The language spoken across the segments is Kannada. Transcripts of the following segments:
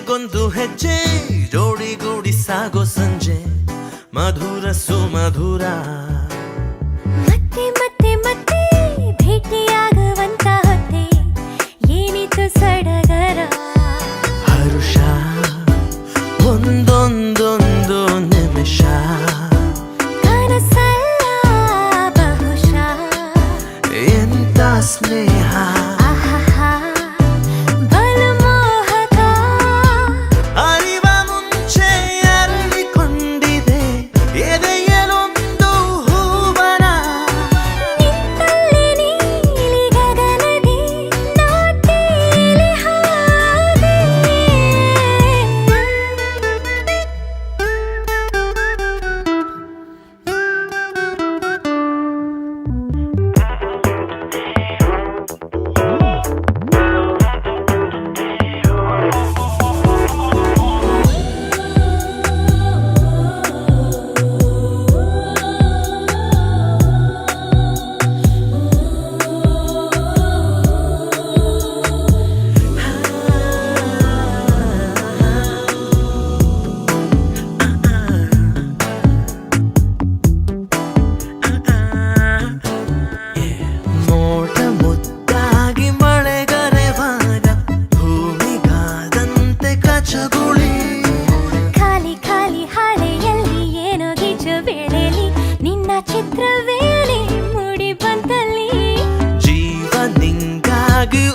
ಹೆಜ್ಜೆಗೊಂದು ಹೆಜ್ಜೆ ಜೋಡಿಗೂಡಿ ಸಾಗೋ ಸಂಜೆ. ಮಧುರ ಸುಮಧುರ. ಮತ್ತೆ ಮತ್ತೆ ಮತ್ತೆ ಭೇಟಿಯಾಗುವಂತ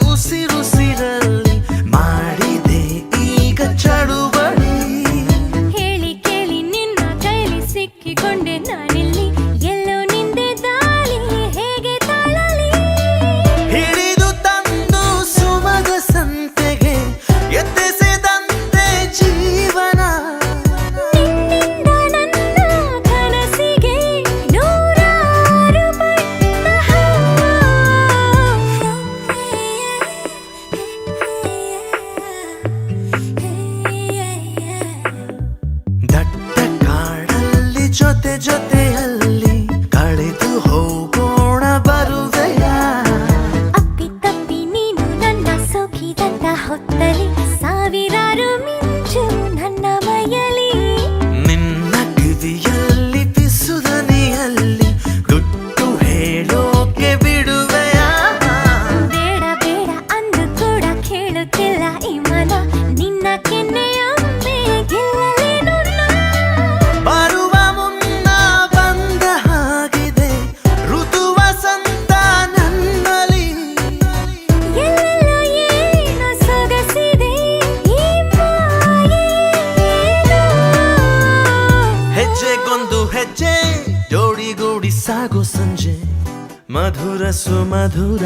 o Ciro ಜೊತೆಯಲ್ಲಿ ಕಳೆದು ಹೋಗೋಣ ಬರುವೆಯ? ಅಪ್ಪಿ ತಪ್ಪಿ ನೀನು ನನ್ನ ಸುಖಿದಂತ ಹೊತ್ತಲಿ. ಸಾಗೋ ಸಂಜೆ ಮಧುರ ಸುಮಧುರ